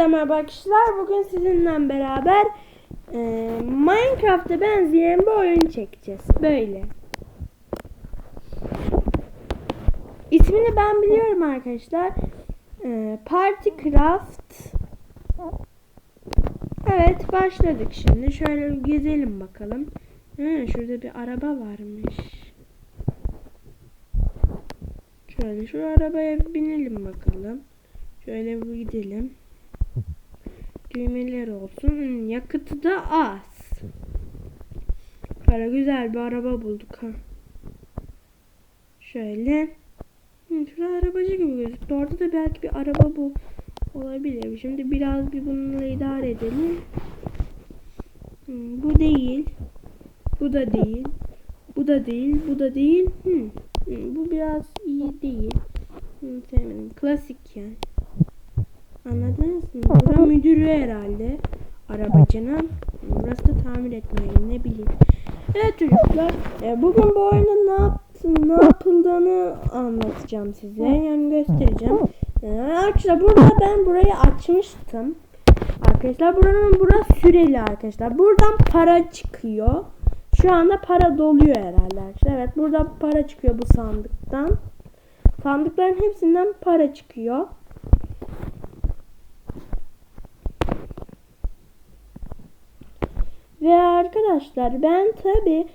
Hepinize merhaba arkadaşlar. Bugün sizinle beraber e, Minecraft'a benzeyen bir oyun çekeceğiz. Böyle. İsmini ben biliyorum arkadaşlar. E, Party Craft. Evet başladık şimdi. Şöyle gezelim bakalım. Hı, şurada bir araba varmış. Şöyle şu arabaya binelim bakalım. Şöyle bir gidelim. Düğmeler olsun. Hmm, Yakıtı da az. Böyle güzel bir araba bulduk ha. Şöyle. Hmm, şurada arabacı gibi gözüktü. Orada da belki bir araba bu olabilir. Şimdi biraz bir bununla idare edelim. Hmm, bu değil. Bu da değil. Bu da değil. Bu da değil. Hmm. Hmm, bu biraz iyi değil. Hmm, sevmedim. Klasik yani. Anladınız mı? Bura müdürü herhalde. Arabacının. Burası da tamir etmeli ne bileyim. Evet çocuklar. e, Bugün bu oyunda ne yaptım, ne yapıldığını anlatacağım size. Yani göstereceğim. E, Arkadaşlar burada ben burayı açmıştım. Arkadaşlar buranın burası süreli arkadaşlar. Buradan para çıkıyor. Şu anda para doluyor herhalde arkadaşlar. Evet burada para çıkıyor bu sandıktan. Sandıkların hepsinden para çıkıyor. Ve arkadaşlar ben tabi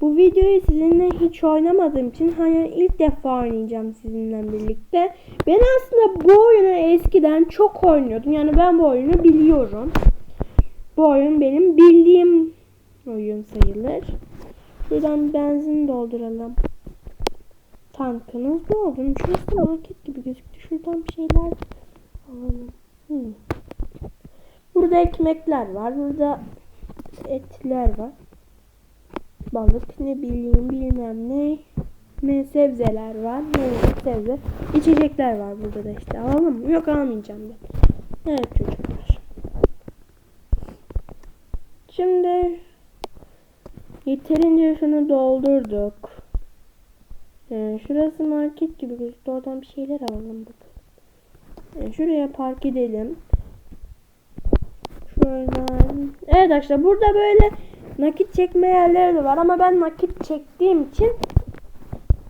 bu videoyu sizinle hiç oynamadığım için hani ilk defa oynayacağım sizinle birlikte. Ben aslında bu oyunu eskiden çok oynuyordum. Yani ben bu oyunu biliyorum. Bu oyun benim bildiğim oyun sayılır. Şuradan benzin dolduralım. Tankınız doldu. Şurası market gibi gözüktü. Şuradan bir şeyler alalım. Hmm. Burada ekmekler var. Burada etler var. Balık ne bileyim bilmem ne. Ne sebzeler var. Ne sebze. İçecekler var burada da işte. Alalım mı? Yok almayacağım ben. Evet çocuklar. Şimdi yeterince şunu doldurduk. Ee, şurası market gibi gözüktü. Oradan bir şeyler alalım bakalım. Ee, şuraya park edelim. Evet arkadaşlar burada böyle nakit çekme yerleri de var ama ben nakit çektiğim için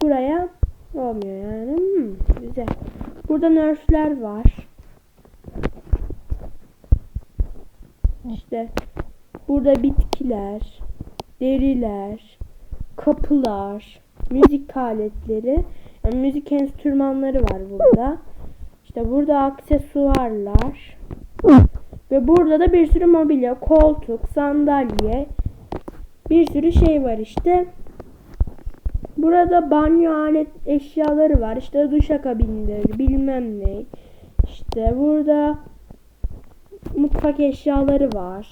buraya olmuyor yani. Hmm, güzel. Burada nerfler var. İşte burada bitkiler, deriler, kapılar, müzik aletleri, yani müzik enstrümanları var burada. İşte burada aksesuarlar. Ve burada da bir sürü mobilya, koltuk, sandalye, bir sürü şey var işte. Burada banyo alet eşyaları var. İşte duşakabinleri, bilmem ne. İşte burada mutfak eşyaları var.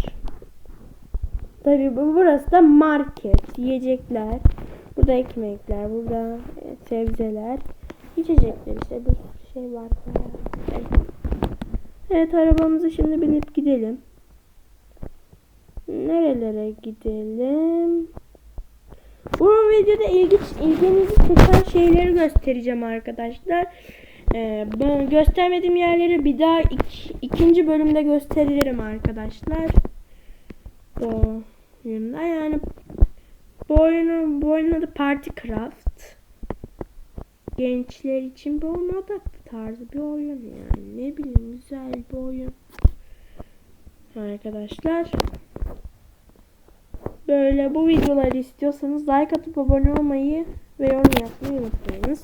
Tabii bu burası da market, yiyecekler. Burada ekmekler, burada e, sebzeler, içecekler işte bir şey var. Evet. Evet arabamıza şimdi binip gidelim. Nerelere gidelim? Bu videoda ilginç, ilginizi çeken şeyleri göstereceğim arkadaşlar. Ee, göstermediğim yerleri bir daha ik, ikinci bölümde gösteririm arkadaşlar. Bu oyunda yani bu oyunun bu oyunun adı Party Craft. Gençler için bu moda tarzı bir oyun yani. Ne bileyim güzel bir oyun. Arkadaşlar. Böyle bu videoları istiyorsanız like atıp abone olmayı ve yorum yapmayı unutmayınız.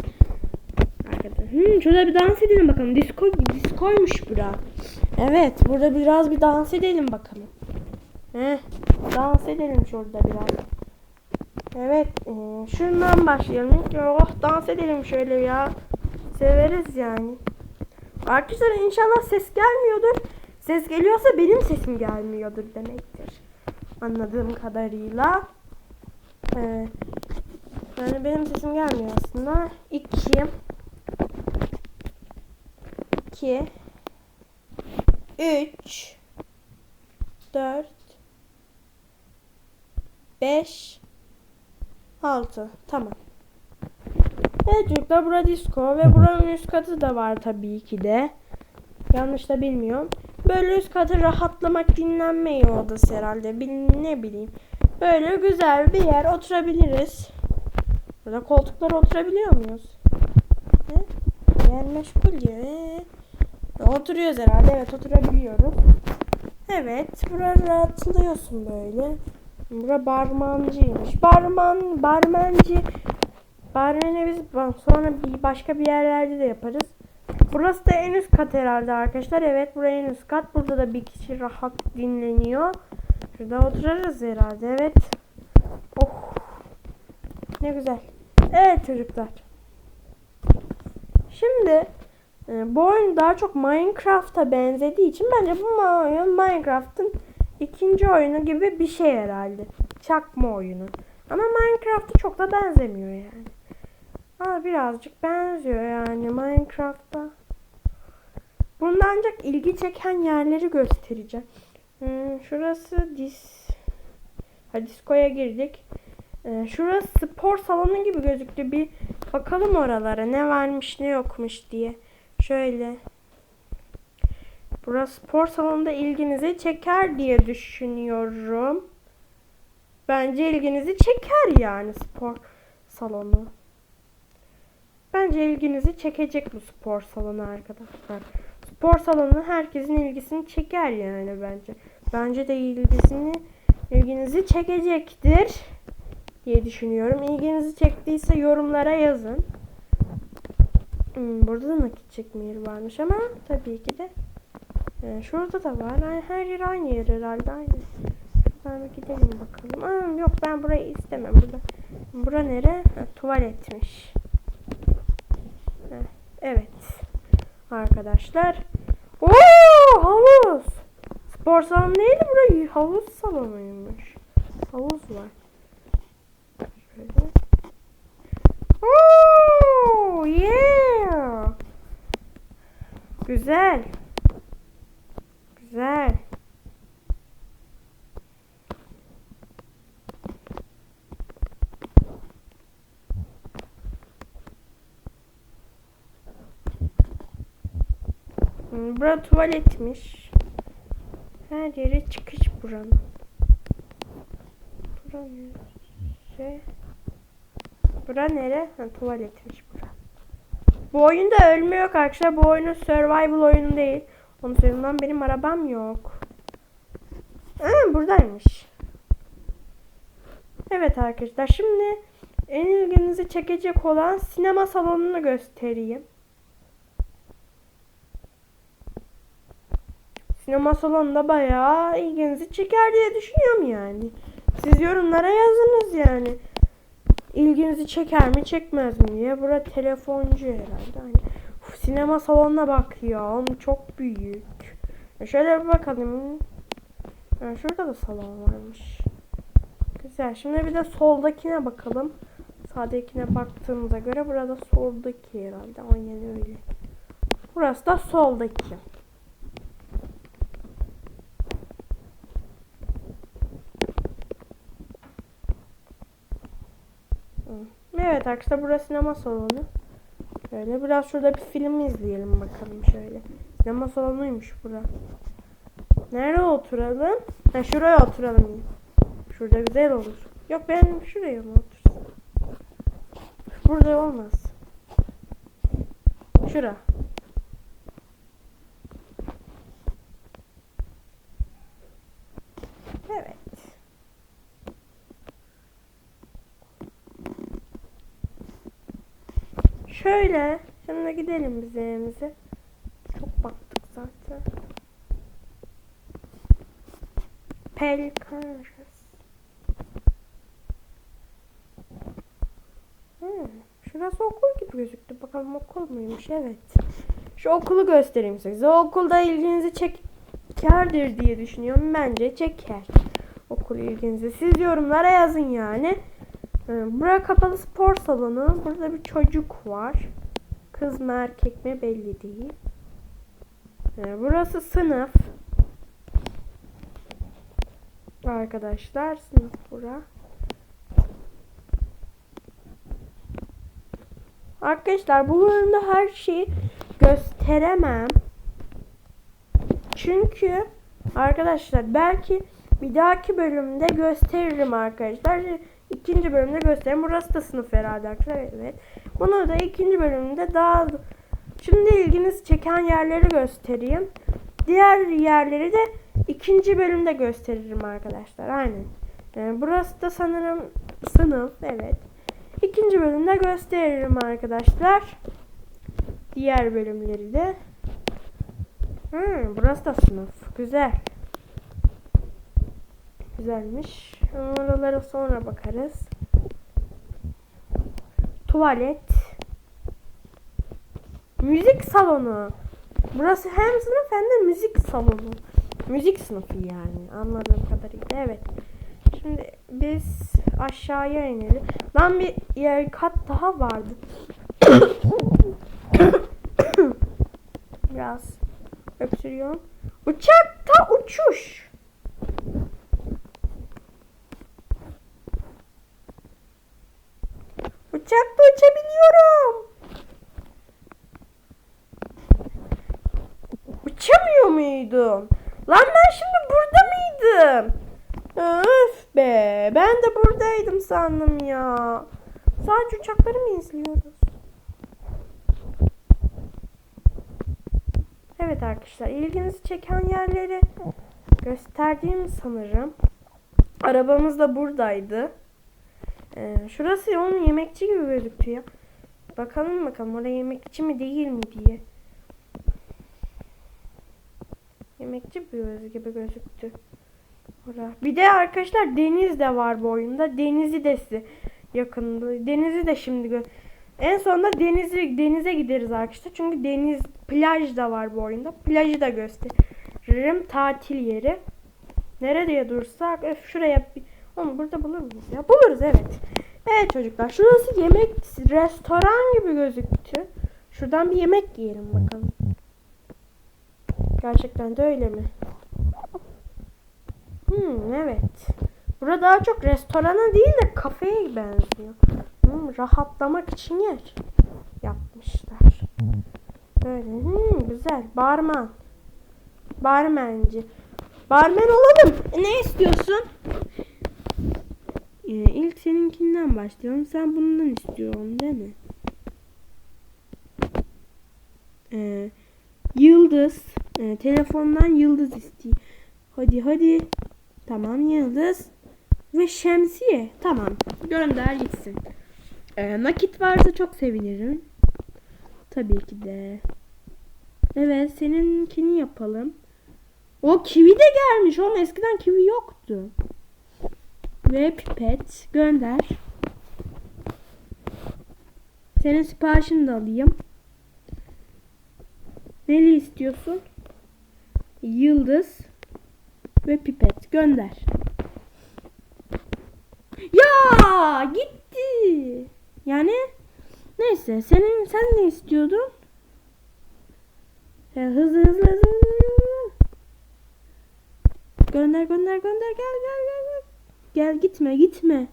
Arkadaşlar. Hmm, şurada bir dans edelim bakalım. Disco, diskoymuş bura. Evet burada biraz bir dans edelim bakalım. Heh, dans edelim şurada biraz. Evet, e, şundan başlayalım. Oh, dans edelim şöyle ya. Severiz yani. Arkadaşlar inşallah ses gelmiyordur. Ses geliyorsa benim sesim gelmiyordur demektir. Anladığım kadarıyla. Ee, yani benim sesim gelmiyor aslında. 2 2 3 4 5 6 Tamam. Evet çocuklar bura disco ve buranın üst katı da var tabii ki de. Yanlış da bilmiyorum. Böyle üst katı rahatlamak, dinlenme odası herhalde. Bil, ne bileyim. Böyle güzel bir yer oturabiliriz. Burada koltuklara oturabiliyor muyuz? Ne? Yer meşgul ya. Ee, Oturuyoruz herhalde. Evet oturabiliyoruz. Evet. Burada rahatlıyorsun böyle. Bura barmancıymış. Barman, barmancı. Barmeni biz sonra bir başka bir yerlerde de yaparız. Burası da en üst kat herhalde arkadaşlar. Evet burası en üst kat. Burada da bir kişi rahat dinleniyor. Şurada otururuz herhalde. Evet. Oh. Ne güzel. Evet çocuklar. Şimdi e, bu oyun daha çok Minecraft'a benzediği için bence bu oyun Minecraft'ın ikinci oyunu gibi bir şey herhalde. Çakma oyunu. Ama Minecraft'a çok da benzemiyor yani. Ama birazcık benziyor yani Minecraft'ta. Bunda ancak ilgi çeken yerleri göstereceğim. Hmm, şurası dis... Ha, diskoya girdik. Ee, şurası spor salonu gibi gözüktü. Bir bakalım oralara ne varmış ne yokmuş diye. Şöyle. Burası spor salonunda ilginizi çeker diye düşünüyorum. Bence ilginizi çeker yani spor salonu. Bence ilginizi çekecek bu spor salonu arkadaşlar. Spor salonu herkesin ilgisini çeker yani bence. Bence de ilgisini ilginizi çekecektir diye düşünüyorum. İlginizi çektiyse yorumlara yazın. Hmm, burada da nakit çekme yeri varmış ama tabii ki de e, şurada da var. Yani her yer aynı yer herhalde aynı. Şuradan gidelim bakalım. Aa, yok ben burayı istemem. Burada. Bura nere? Ha, tuvaletmiş. Evet. Arkadaşlar. Oo havuz. Spor salonu neydi burası? Havuz salonuymuş. Havuz var. Şöyle. Yeah. Güzel. Güzel. Bura tuvaletmiş. Her yere çıkış buranın. Bura nere? Bura nere? Ha, tuvaletmiş bura. Bu oyunda ölme yok arkadaşlar. Bu oyunun survival oyunu değil. Onu söyleyeyim benim arabam yok. Ha, buradaymış. Evet arkadaşlar şimdi en ilginizi çekecek olan sinema salonunu göstereyim. Sinema salonunda bayağı ilginizi çeker diye düşünüyorum yani. Siz yorumlara yazınız yani. İlginizi çeker mi çekmez mi diye. Bura telefoncu herhalde. Hani, uf, sinema salonuna bak ya. Çok büyük. Ya şöyle bir bakalım. Ha, şurada da salon varmış. Güzel. Şimdi bir de soldakine bakalım. Sağdakine baktığımıza göre burada soldaki herhalde. Aynen öyle. Burası da soldaki. Evet arkadaşlar burası sinema salonu. Şöyle biraz şurada bir film izleyelim bakalım şöyle. Sinema salonuymuş bura. Nerede oturalım? Ha şuraya oturalım. Şurada güzel olur. Yok ben şuraya mı otursam? Burada olmaz. Şura. Evet. Şöyle. Şimdi gidelim biz evimize. Çok baktık zaten. Pelikan. Hmm, şurası okul gibi gözüktü. Bakalım okul muymuş? Evet. Şu okulu göstereyim size. Okulda ilginizi çekerdir diye düşünüyorum. Bence çeker. Okul ilginizi. Siz yorumlara yazın yani. Ee, Bura kapalı spor salonu. Burada bir çocuk var. Kız mı erkek mi belli değil. Ee, Burası sınıf. Arkadaşlar sınıf bura. Arkadaşlar bu bölümde her şeyi gösteremem. Çünkü arkadaşlar belki bir dahaki bölümde gösteririm arkadaşlar. İkinci bölümde gösteririm. Burası da sınıf herhalde arkadaşlar. Evet. Bunu da ikinci bölümde daha Şimdi ilginizi çeken yerleri göstereyim. Diğer yerleri de ikinci bölümde gösteririm arkadaşlar. Aynen. Yani burası da sanırım sınıf. Evet. İkinci bölümde gösteririm arkadaşlar. Diğer bölümleri de. Hmm, burası da sınıf. Güzel. Güzelmiş. Oralara sonra bakarız. Tuvalet. Müzik salonu. Burası hem sınıf hem de müzik salonu. Müzik sınıfı yani anladığım kadarıyla. Evet. Şimdi biz aşağıya inelim. Lan bir yer kat daha vardı. Biraz öksürüyorum. Uçakta uçuş. Uçakta uçabiliyorum. Uçamıyor muydum? Lan ben şimdi burada mıydım? Öf be. Ben de buradaydım sandım ya. Sadece uçakları mı izliyoruz? Evet arkadaşlar ilginizi çeken yerleri gösterdiğim sanırım. Arabamız da buradaydı. Ee, şurası onun yemekçi gibi gözüküyor. Bakalım bakalım oraya yemekçi mi değil mi diye. Yemekçi bir gibi gözüktü. Bir de arkadaşlar deniz de var bu oyunda. Denizi de yakında. Denizi de şimdi en sonunda denizi denize gideriz arkadaşlar. Çünkü deniz plaj da var bu oyunda. Plajı da gösteririm. Tatil yeri. Nereye dursak? Öf şuraya bir onu burada bulur muyuz ya? Buluruz evet. Evet çocuklar şurası yemek restoran gibi gözüktü. Şuradan bir yemek yiyelim bakalım. Gerçekten de öyle mi? Hmm, evet. Burada daha çok restorana değil de kafeye benziyor. Hmm, rahatlamak için yer yapmışlar. Böyle hmm, güzel. Barman. Barmenci. Barmen olalım. Ne istiyorsun? Ee, ilk seninkinden başlayalım. Sen bundan istiyorsun değil mi? Ee, yıldız. Ee, telefondan yıldız isteyeyim. Hadi hadi. Tamam yıldız. Ve şemsiye. Tamam. Gönder gitsin. Ee, nakit varsa çok sevinirim. Tabii ki de. Evet seninkini yapalım. O kivi de gelmiş. Oğlum eskiden kivi yoktu. Ve pipet. Gönder. Senin siparişini de alayım. Neli istiyorsun? Yıldız ve pipet. Gönder. Ya gitti. Yani neyse senin sen ne istiyordun? Ya, hızlı hızlı hızlı. Gönder gönder gönder gel gel gel. Gel gitme gitme.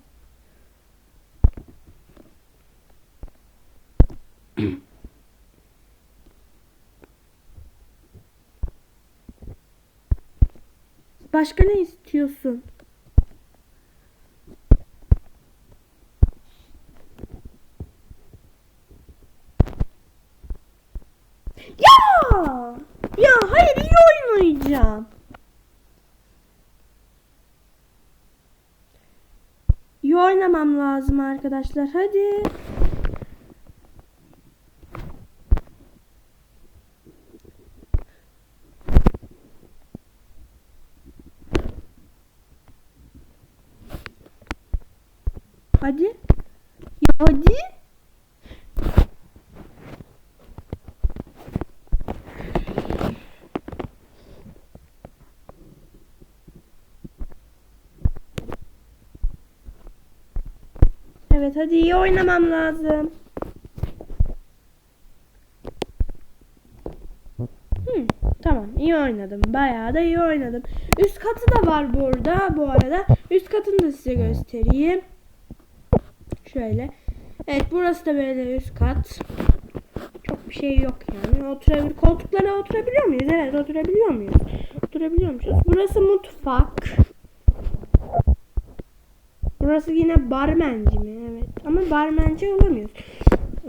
Başka ne istiyorsun? Ya! Ya hayır iyi oynayacağım. İyi oynamam lazım arkadaşlar. Hadi. Hadi. Ya hadi. Evet hadi iyi oynamam lazım. Hmm, tamam iyi oynadım. Bayağı da iyi oynadım. Üst katı da var burada bu arada. Üst katını da size göstereyim. Şöyle. Evet burası da böyle üst kat. Çok bir şey yok yani. Oturabilir. Koltuklara oturabiliyor muyuz? Evet oturabiliyor muyuz? Oturabiliyormuşuz. Burası mutfak. Burası yine barmenci mi? Evet. Ama barmenci olamıyoruz.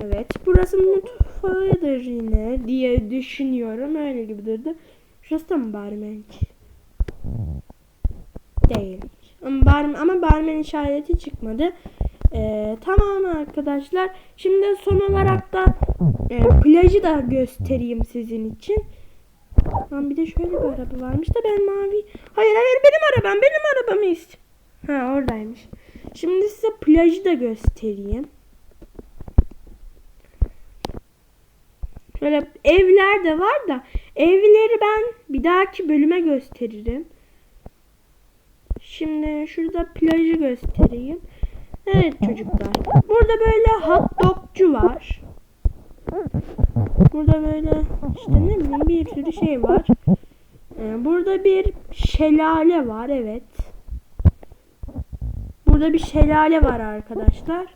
Evet. Burası mutfağıdır yine diye düşünüyorum. Öyle gibi durdu. Şurası da mı barmenci? Değil. Ama, bar, ama barmen işareti çıkmadı. Ee, tamam arkadaşlar. Şimdi son olarak da e, plajı da göstereyim sizin için. Lan bir de şöyle bir araba varmış da ben mavi. Hayır hayır benim arabam benim arabamı ist. Ha oradaymış. Şimdi size plajı da göstereyim. Böyle evler de var da evleri ben bir dahaki bölüme gösteririm. Şimdi şurada plajı göstereyim. Evet çocuklar. Burada böyle hot dogcu var. Burada böyle işte ne bileyim bir sürü şey var. Ee, burada bir şelale var evet. Burada bir şelale var arkadaşlar.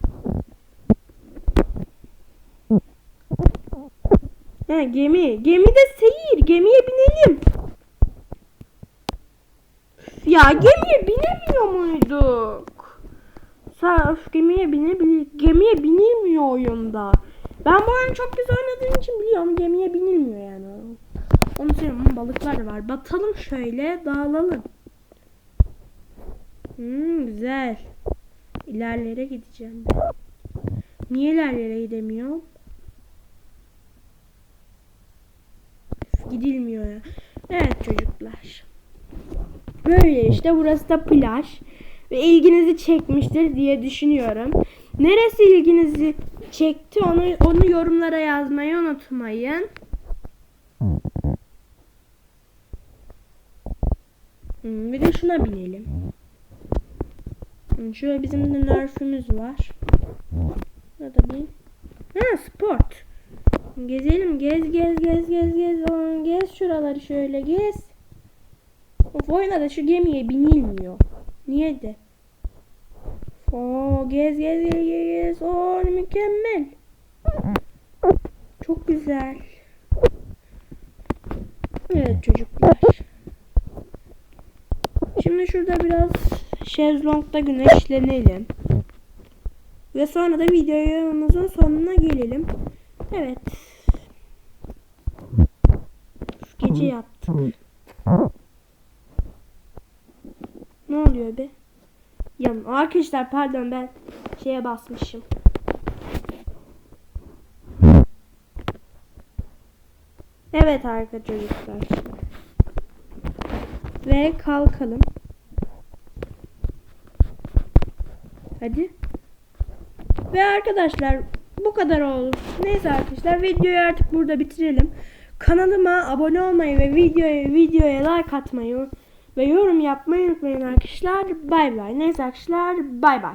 Ha, gemi. Gemide seyir. Gemiye binelim. Ya gemiye binemiyor muyduk? Sa öf, gemiye binebilir. Gemiye binilmiyor oyunda. Ben bu oyunu çok güzel oynadığım için biliyorum gemiye binilmiyor yani. Onu söyleyeyim balıklar var. Batalım şöyle dağılalım. Hmm, güzel. İlerlere gideceğim. Niye ilerlere gidemiyorum? Gidilmiyor ya. Evet çocuklar. Böyle işte burası da plaj. Ve ilginizi çekmiştir diye düşünüyorum. Neresi ilginizi çekti onu onu yorumlara yazmayı unutmayın. Hmm, bir de şuna binelim. Hmm, Şöyle bizim de nerfümüz var. Burada bir. Ha sport. Gezelim gez gez gez gez gez. Gez şuraları şöyle gez. Of oyuna da şu gemiye binilmiyor. Niye de? Oo gez gez gez gez. Oo mükemmel. Çok güzel. Evet çocuklar. Şimdi şurada biraz şezlongda güneşlenelim. Ve sonra da videomuzun sonuna gelelim. Evet. Gece yaptım. Ne oluyor be? Ya arkadaşlar pardon ben şeye basmışım. Evet arka çocuklar. Ve kalkalım. Hadi. Ve arkadaşlar bu kadar oldu. Neyse arkadaşlar videoyu artık burada bitirelim. Kanalıma abone olmayı ve videoya videoya like atmayı ve yorum yapmayı unutmayın arkadaşlar. Bay bay. Neyse arkadaşlar bay bay.